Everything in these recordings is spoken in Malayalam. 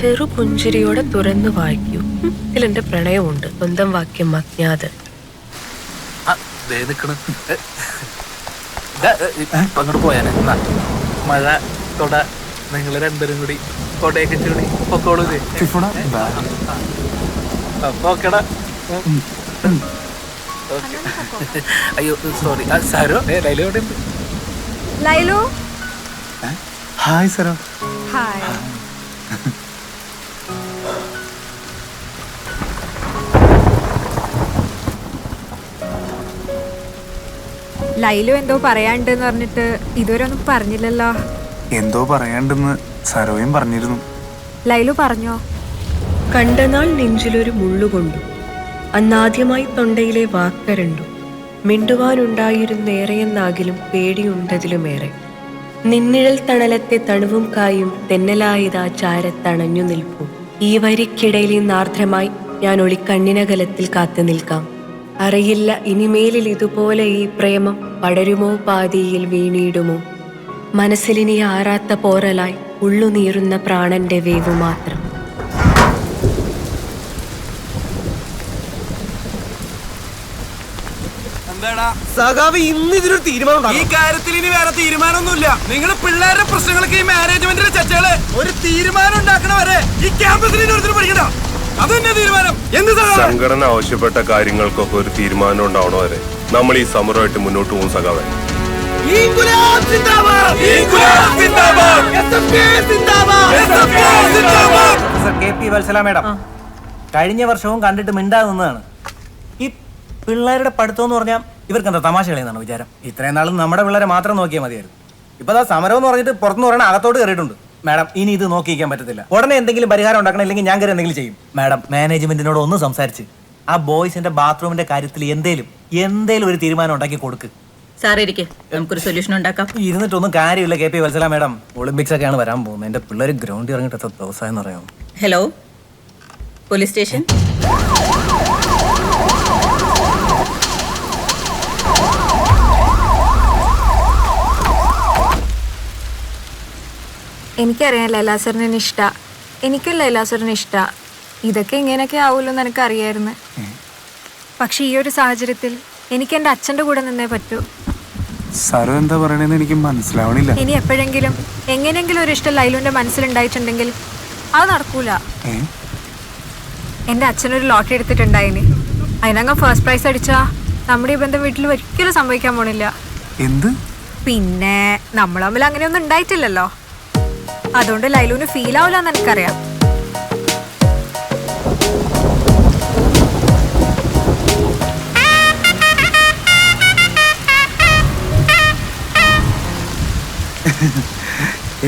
ചെറുപുഞ്ചിരിയോടെ തുറന്നു വായിക്കൂ. ഇതിലെന്റെ പ്രണയമുണ്ട്. സ്വന്തം വാക്യം അജ്ഞാത് അങ്ങോട്ട് പോയാനെ. മഴ തൊട നിങ്ങൾ രണ്ടുപേരും കൂടി കൊടയൊക്കെ ചൂടി പൊക്കോളൂ ഓക്കെടാ ഓക്കെ. അയ്യോ സോറി. സാരോ? ലൈല എവിടെ ഉണ്ട് ലൈലു ഹായ് സരോ. ഹായ്. ലൈലു എന്തോ പറയാണ്ടെന്ന് പറഞ്ഞിട്ട് ഇതുവരെ ഒന്നും പറഞ്ഞില്ലല്ലോ. എന്തോ പറയാണ്ടെന്ന് സരോയും പറഞ്ഞിരുന്നു. ലൈലു പറഞ്ഞോ? കണ്ടനാൾ നെഞ്ചിലൊരു മുള്ളുകൊണ്ടു അന്നാദ്യമായി തൊണ്ടയിലെ വാക്കരണ്ടു. മിണ്ടുവാനുണ്ടായിരുന്നേറെയെന്നാകിലും പേടിയുണ്ടതിലുമേറെ. നിന്നിഴൽ തണലത്തെ തണുവും കായും തെന്നലായതാ ചാരത്തണഞ്ഞു നിൽപ്പു. ഈ വരിക്കിടയിൽ നിന്നാർദ്രമായി ഞാൻ ഒളിക്കണ്ണിനകലത്തിൽ കാത്തു നിൽക്കാം അറിയില്ല ഇനിമേലിൽ ഇതുപോലെ ഈ പ്രേമം പടരുമോ പാതിയിൽ വീണിടുമോ? മനസ്സിലിനി ആറാത്ത പോറലായി ഉള്ളുനീറുന്ന പ്രാണന്റെ വേവു മാത്രം. സഖാവ് ഇന്ന് ഇതിനൊരു തീരുമാനം ഈ കാര്യത്തിൽ ഇനി വേറെ തീരുമാനമൊന്നുമില്ല. നിങ്ങൾ പിള്ളേരുടെ പ്രശ്നങ്ങൾക്ക് ഈ മാനേജ്മെന്റിന്റെ ചർച്ചകൾ ഒരു തീരുമാനം ഉണ്ടാക്കണവരെ ഈ ക്യാമ്പസിൽ ഇനി ഒരുത്തരും പഠിക്കണ്ട. തീരുമാനം. എന്ത്? സംഘടന ആവശ്യപ്പെട്ട കാര്യങ്ങൾക്കൊക്കെ ഒരു തീരുമാനം ഉണ്ടാവണോ വരെ. നമ്മൾ ഈ സമരമായിട്ട് മുന്നോട്ട് പോകും സഖാവേ. കെ പി വത്സല മേഡം കഴിഞ്ഞ വർഷവും കണ്ടിട്ട് മിണ്ടാതെ നിന്നതാണ്. ഈ പിള്ളേരുടെ പഠിത്തം എന്ന് പറഞ്ഞാൽ ഇവർക്ക് എന്താ തമാശ കളിയെന്നാണ് വിചാരം? ഇത്രയും നാളും നമ്മുടെ പിള്ളേരെ മാത്രം നോക്കിയാൽ മതിയായിരുന്നു. ഇപ്പൊ അതാ സമരം എന്ന് പറഞ്ഞിട്ട് പുറത്തുനിന്ന് പറയണ അകത്തോട്ട് കയറിയിട്ടുണ്ട്. മാഡം ഇനി ഇത് നോക്കിയിരിക്കാൻ പറ്റത്തില്ല. ഉടനെ എന്തെങ്കിലും പരിഹാരം ഉണ്ടാക്കണം ഇല്ലെങ്കിൽ ഞാൻ കയറി എന്തെങ്കിലും ചെയ്യും. മാഡം മാനേജ്മെന്റിനോട് ഒന്ന് സംസാരിച്ച്. ആ ബോയ്സിന്റെ ബാത്റൂമിന്റെ കാര്യത്തിൽ എന്തേലും എന്തേലും ഒരു തീരുമാനം ഉണ്ടാക്കി കൊടുക്ക്. നമുക്കൊരു സൊല്യൂഷൻ ഉണ്ടാക്കാം. ഇരുന്നിട്ടൊന്നും കാര്യമില്ല K P Vatsala madam. Olympics ഒക്കെയാണ് വരാൻ പോകുന്നത്. എന്റെ പിള്ളേർ ഗ്രൗണ്ടിൽ ഇറങ്ങിട്ട് എത്ര ദിവസമായെന്ന് പറയാം ഹലോ പോലീസ് സ്റ്റേഷൻ എനിക്കറിയാം ലൈലാസറിനെ ഇഷ്ട. എനിക്കും ലൈലാസറിനെ ഇഷ്ട. ഇതൊക്കെ ഇങ്ങനെയൊക്കെ ആവുമല്ലോ എന്ന് എനിക്കറിയായിരുന്നു. പക്ഷെ ഈ ഒരു സാഹചര്യത്തിൽ എനിക്ക് എന്റെ അച്ഛന്റെ കൂടെ നിന്നേ പറ്റൂ. സാറ് എന്താ പറയണെന്ന് എനിക്ക് മനസ്സിലാവണില്ല. ഇനി എപ്പോഴെങ്കിലും എങ്ങനെയെങ്കിലും ഒരു ഇഷ്ടം ലൈലുവിന്റെ മനസ്സിലുണ്ടായിട്ടുണ്ടെങ്കിൽ അത് നടക്കൂല. എന്റെ എന്റെ അച്ഛനൊരു ലോട്ടറി എടുത്തിട്ടുണ്ടായിനി. അതിനങ്ങ് ഫസ്റ്റ് പ്രൈസ് അടിച്ചാ നമ്മുടെ ഈ ബന്ധം വീട്ടിൽ ഒരിക്കലും സംഭവിക്കാൻ പോണില്ല. എന്ത്? പിന്നെ നമ്മൾ തമ്മിൽ അങ്ങനെയൊന്നും ഉണ്ടായിട്ടില്ലല്ലോ. അതുകൊണ്ട് ലൈലുവിന് ഫീൽ ആവില്ല എന്ന് എനിക്കറിയാം.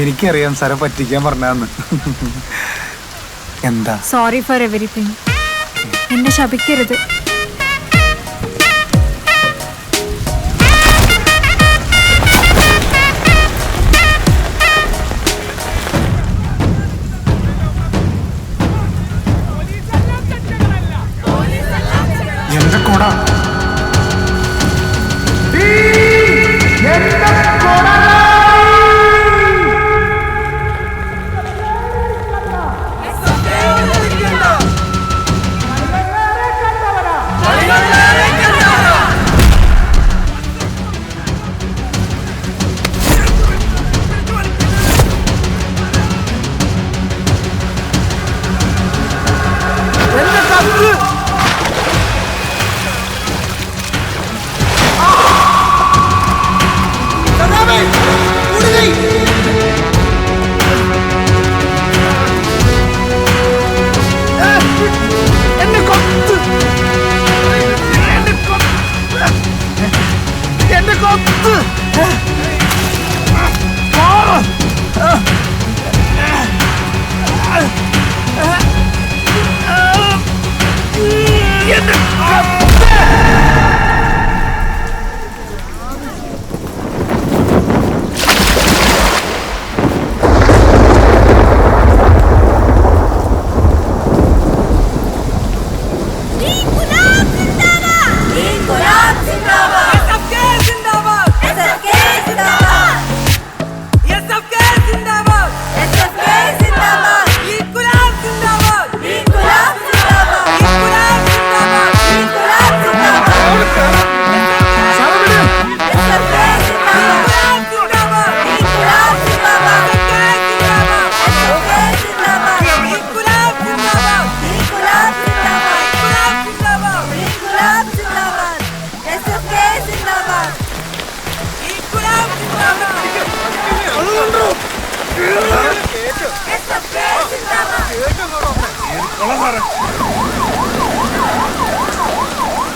എനിക്കറിയാം സാറെ പറ്റിക്കാൻ പറഞ്ഞാന്ന്. എന്താ? സോറി ഫോർ എവറിത്തിങ് എന്നെ ശപിക്കരുത്.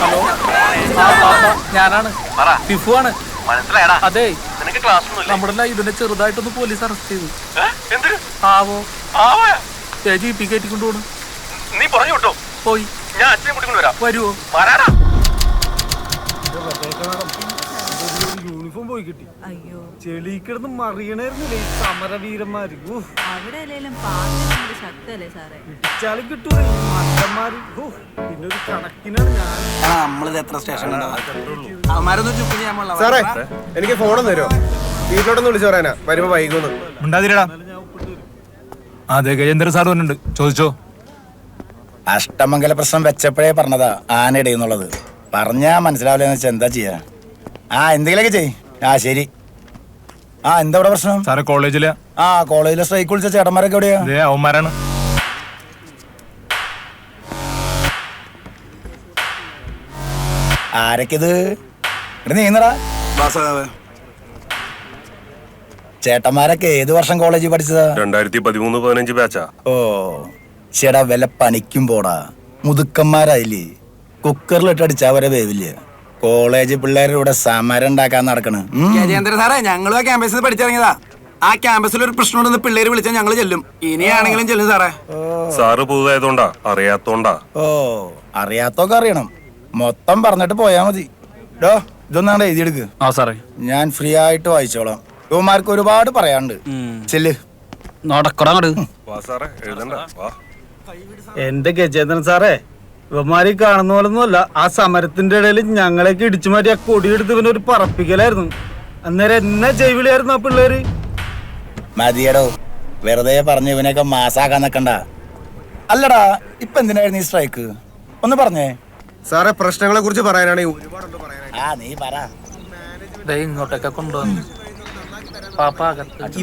ഹലോ ആ, ആ, ആ, ഞാനാണ്. ഫിഫു ആണ് മനസ്സിലായടാ. അതെ. നിനക്ക് ക്ലാസ് നമ്മുടെ ലൈവിനെ ചെറുതായിട്ടൊന്ന് പോലീസ് അറസ്റ്റ് ചെയ്തു. എന്തിന് ആവോ? ആവോ? ജി പി കയറ്റിക്കൊണ്ട് നീ പറഞ്ഞു വിട്ടോ? പോയി. ഞാൻ അച്ഛനെ കൂട്ടിക്കൊണ്ട് വരാം. വരുവോ? വരാടാ. പോയി കിട്ടി. അയ്യോ. ചെളി കിടന്ന് മറിയണായിരുന്നില്ലേ ഈ സമരവീരന്മാര്? ഊഹ്, അവിടെ അല്ലെങ്കിലും പാർട്ടി നമ്മുടെ ശക്തല്ലേ സാറേ? ഇടിച്ചാലും കിട്ടൂല ഈ മണ്ടന്മാര്? ഊഹ്, പിന്നെ ഒരു കണക്കിനാണ് ഞാൻ. നമ്മളിത് എത്ര സ്റ്റേഷൻ സാറേ എനിക്ക് ഫോണൊന്ന് തരുമോ വീട്ടിലോട്ടൊന്ന് വിളിച്ചു പറയാനാ. വരുമ്പോ വൈകുന്നു ഉണ്ടാതിരടാ അതെ ഗജേന്ദ്ര സാർ വന്നിട്ടുണ്ട്. ചോദിച്ചോ? അഷ്ടമംഗല പ്രശ്നം വെച്ചപ്പോഴേ പറഞ്ഞതാ ആനയിടയെന്നുള്ളത് പറഞ്ഞാ മനസ്സിലാവില്ലെന്ന് വെച്ചാൽ എന്താ ചെയ്യാ? ആ എന്തെങ്കിലുമൊക്കെ ചെയ് ആ ശരി. ആ എന്താ ഇവിടെ പ്രശ്നം? സാറെ കോളേജിലെ. ആ കോളേജിലെ സ്ട്രൈക്ക് വിളിച്ച ചേട്ടന്മാരൊക്കെ എവിടെയാ? ഇതേ അവന്മാരാണ്. ആരൊക്കെ ഇത് ഇവിടെ നീങ്ങടാ ചേട്ടന്മാരൊക്കെ ഏത് വർഷം കോളേജിൽ പഠിച്ചതാ? രണ്ടായിരത്തി പതിമൂന്ന് പതിനഞ്ച് ബാച്ചാ ഓ ചേടാ വില പണിക്കും പോടാ. മുതുക്കന്മാരായില്ലേ? കുക്കറിലിട്ട് അടിച്ചാ വരെ വേവില്ല? കോളേജ് പിള്ളേരുടെ സമരം ഉണ്ടാക്കാൻ നടക്കണ്. ഗജേന്ദ്ര സാറേ ഞങ്ങളും ആ ക്യാമ്പസിൽ പഠിച്ചിറങ്ങിയതാ. ആ ക്യാമ്പസിൽ ഒരു പ്രശ്നം ഉണ്ടെന്ന് പിള്ളേര് വിളിച്ചാൽ ഞങ്ങൾ ചെല്ലും. ഇനിയാണെങ്കിലും ചെല്ലും സാറേ. സാറ് പുതുതായതുകൊണ്ടാ അറിയാത്തോണ്ടാ. ഓ അറിയാത്തൊക്കെ അറിയണം. മൊത്തം പറഞ്ഞിട്ട് പോയാ മതി. ഡോ ഇതൊന്നാണ്ട് എഴുതിയെടുക്ക്. ആ സാറേ. ഞാൻ ഫ്രീ ആയിട്ട് വായിച്ചോളാം. യുവമാർക്ക് ഒരുപാട് പറയാനുണ്ട്. ചെല്ല്. നടക്കടങ്ങട് വാ സാറേ എഴുതണ്ട. വാ. എന്റെ ഗജേന്ദ്രൻ സാറേ? ഇവന്മാര് കാണുന്ന പോലൊന്നുമല്ല ആ സമരത്തിന്റെ ഇടയിൽ ഞങ്ങളെയൊക്കെ ഇടിച്ചു മാറ്റി ആ കൊടിയെടുത്ത് ഇവനെ ഒരു പറപ്പിക്കലായിരുന്നു. അന്നേരം എന്നെ ജൈവിളിയായിരുന്നു ആ പിള്ളേര്. മതിയടോ. വെറുതെ പറഞ്ഞു ഇവനെയൊക്കെ മാസാക്കാൻ നിക്കണ്ട. അല്ലടാ ഇപ്പൊ എന്തിനായിരുന്നു ഈ സ്ട്രൈക്ക്? ഒന്ന് പറഞ്ഞേ. സാറേ പ്രശ്നങ്ങളെ കുറിച്ച് പറയാനായിട്ട്. ആ നീ പറ. ഇങ്ങോട്ടൊക്കെ കൊണ്ടുവന്നു.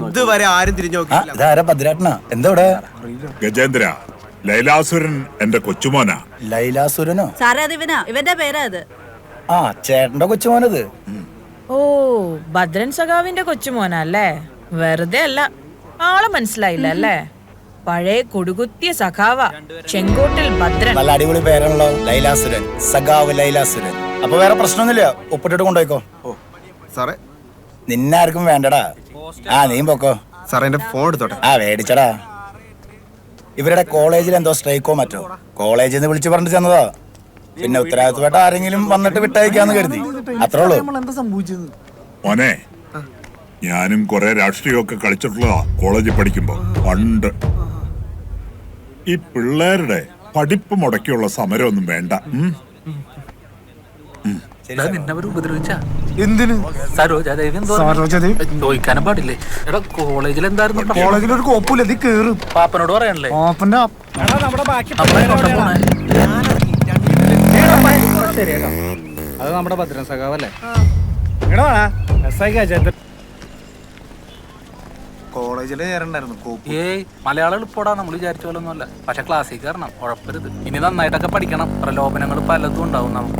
ഇതുവരെ ആരും തിരിഞ്ഞു നോക്കി ഇതാരാ ഭദ്രാട്ടനാ? എന്താ ഇവിടെ? ഗജേന്ദ്ര ലൈലാസുരൻ എന്റെ കൊച്ചുമോനാ. ലൈലാസുരനോ? സാറേ അത് ഇവനാ. ഇവന്റെ പേരാ അത്. ആ ചേട്ടന്റെ കൊച്ചുമോനത്. ഓ ഭദ്രൻ സഖാവിന്റെ കൊച്ചുമോനല്ലേ? വെറുതെ അല്ല ആളെ മനസ്സിലായില്ല അല്ലേ? പഴയ കൊടുകുത്തിയ സഖാവ ചെങ്കോട്ടിൽ ഭദ്രൻ. നല്ല അടിപൊളി പേരാണല്ലോ ലൈലാസുരൻ സഖാവ് ലൈലാസുരൻ. അപ്പൊ വേറെ പ്രശ്നമൊന്നുമില്ല ഒപ്പിട്ടിട്ട് കൊണ്ടുപോയിക്കോ. സാറേ. നിന്നാർക്കും വേണ്ടടാ. ആ നീ പൊക്കോ. സാറേ എന്റെ ഫോൺ എടുത്തോട്ടെ. ആ മേടിച്ചടാ. ഇവരുടെ കോളേജിൽ എന്തോ സ്ട്രൈക്കോ മറ്റോ? കോളേജിൽ നിന്ന് വിളിച്ചു പറഞ്ഞു ചെന്നതാ. പിന്നെ ഉത്തരവാദിത്തപ്പെട്ട ആരെങ്കിലും വന്നിട്ട് വിട്ടയക്കാന്ന് കരുതി. അത്രേ ഉള്ളൂ. ഞാനും കുറെ രാഷ്ട്രീയമൊക്കെ കളിച്ചിട്ടുള്ളതാ കോളേജിൽ പഠിക്കുമ്പോ പണ്ട് ഈ പിള്ളേരുടെ പഠിപ്പ് മുടക്കിയുള്ള സമരമൊന്നും വേണ്ട. ഉം? എടാ, നിന്നെ അവർ ഉപദ്രവിച്ച? എന്തിന്? സരോജാദേവി എന്തോ സരോജാദേവി? ചോദിക്കാനും പാടില്ലേ? എടാ കോളേജിൽ എന്തായിരുന്നു? കോളേജിൽ ഒരു കോപ്പില്ല നീ കേറും. പാപ്പനോട് അത് നമ്മുടെ ഭദ്രൻ സഖാവല്ലേ? കോപ്പ്. ഏയ് മലയാളം എളുപ്പടാ നമ്മൾ വിചാരിച്ച പോലെ ഒന്നുമല്ല പക്ഷെ ക്ലാസ്സിൽ കയറണം ഉഴപ്പരുത്. ഇനി നന്നായിട്ടൊക്കെ പഠിക്കണം. പ്രലോഭനങ്ങൾ പലതും ഉണ്ടാവും നമുക്ക്.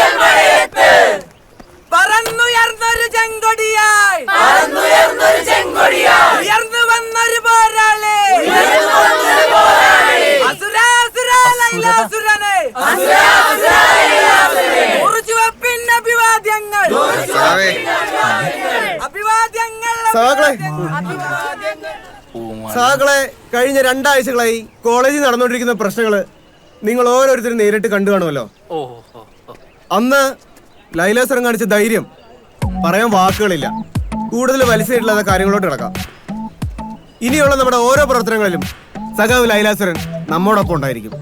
സാകളെ കഴിഞ്ഞ രണ്ടാഴ്ചകളായി കോളേജിൽ നടന്നുകൊണ്ടിരിക്കുന്ന പ്രശ്നങ്ങൾ നിങ്ങൾ ഓരോരുത്തരും നേരിട്ട് കണ്ടു കാണുമല്ലോ. അന്ന് ലൈല സർ കാണിച്ച ധൈര്യം പറയാൻ വാക്കുകളില്ല. കൂടുതൽ വലിച്ചിട്ടില്ലാത്ത കാര്യങ്ങളോട്ട് കിടക്കാം. ഇനിയുള്ള നമ്മുടെ ഓരോ പ്രവർത്തനങ്ങളിലും സഖാവ് ലൈലാസുരൻ നമ്മോടൊപ്പം ഉണ്ടായിരിക്കും.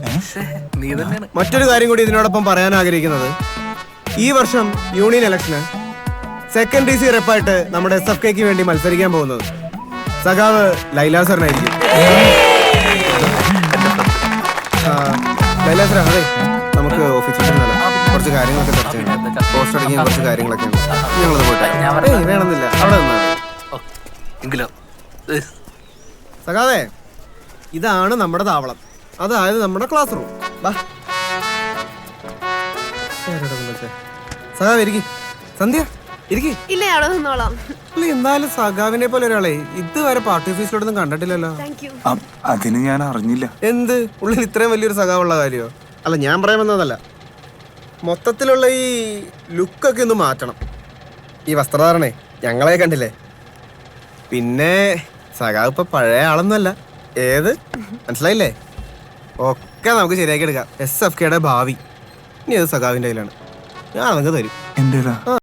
നീ തന്നെയാണ്. മറ്റൊരു കാര്യം കൂടി ഇതിനോടൊപ്പം പറയാൻ ആഗ്രഹിക്കുന്നത്. ഈ വർഷം യൂണിയൻ ഇലക്ഷന് സെക്കൻഡ് ഡി സി റെപ്പായിട്ട് നമ്മുടെ എസ് എഫ് കെക്ക് വേണ്ടി മത്സരിക്കാൻ പോകുന്നത്. സഖാവ് ലൈലാസറിനായിരിക്കും ആ, സാർ അതെ നമുക്ക് ഓഫീസിൽ ചെന്നാലോ? കുറച്ച് കാര്യങ്ങളൊക്കെ ചർച്ച ചെയ്യണം പോസ്റ്റ് അടങ്ങിയ കുറച്ച് കാര്യങ്ങളൊക്കെ ഉണ്ട്. ഞങ്ങളത് പോയിട്ട്. ഏയ്, വേണമെന്നില്ല. അവിടെ നിന്നാ? സഖാവേ ഇതാണ് നമ്മുടെ താവളം. അതായത് നമ്മുടെ ക്ലാസ് റൂം? സഖാവ് ഇരിക്കും. സന്ധ്യ? ഇരിക്കി. ഇല്ല അവിടെ നിന്നോളാം. അല്ല എന്നാലും സഖാവിനെ പോലെ ഒരാളെ ഇതുവരെ പാർട്ടി ഓഫീസിലോടൊന്നും കണ്ടിട്ടില്ലല്ലോ. താങ്ക് യു അതിന് ഞാൻ അറിഞ്ഞില്ല. എന്ത്? ഉള്ളിൽ ഇത്രയും വലിയൊരു സഖാവുള്ള കാര്യമോ അല്ല ഞാൻ പറയാൻ വന്നതല്ല. മൊത്തത്തിലുള്ള ഈ ലുക്കൊക്കെ ഒന്ന് മാറ്റണം. ഈ വസ്ത്രധാരണേ ഞങ്ങളെ കണ്ടില്ലേ? പിന്നെ സഖാവ് ഇപ്പൊ പഴയ ആളൊന്നുമല്ല. ഏത്? മനസ്സിലായില്ലേ? ഒക്കെ നമുക്ക് ശരിയാക്കി എടുക്കാം. എസ് എഫ് കെയുടെ ഭാവി. ഇനി അത് സഖാവിന്റെ കയ്യിലാണ്. ഞാൻ അതങ്ങ് തരും. എന്റെ ആ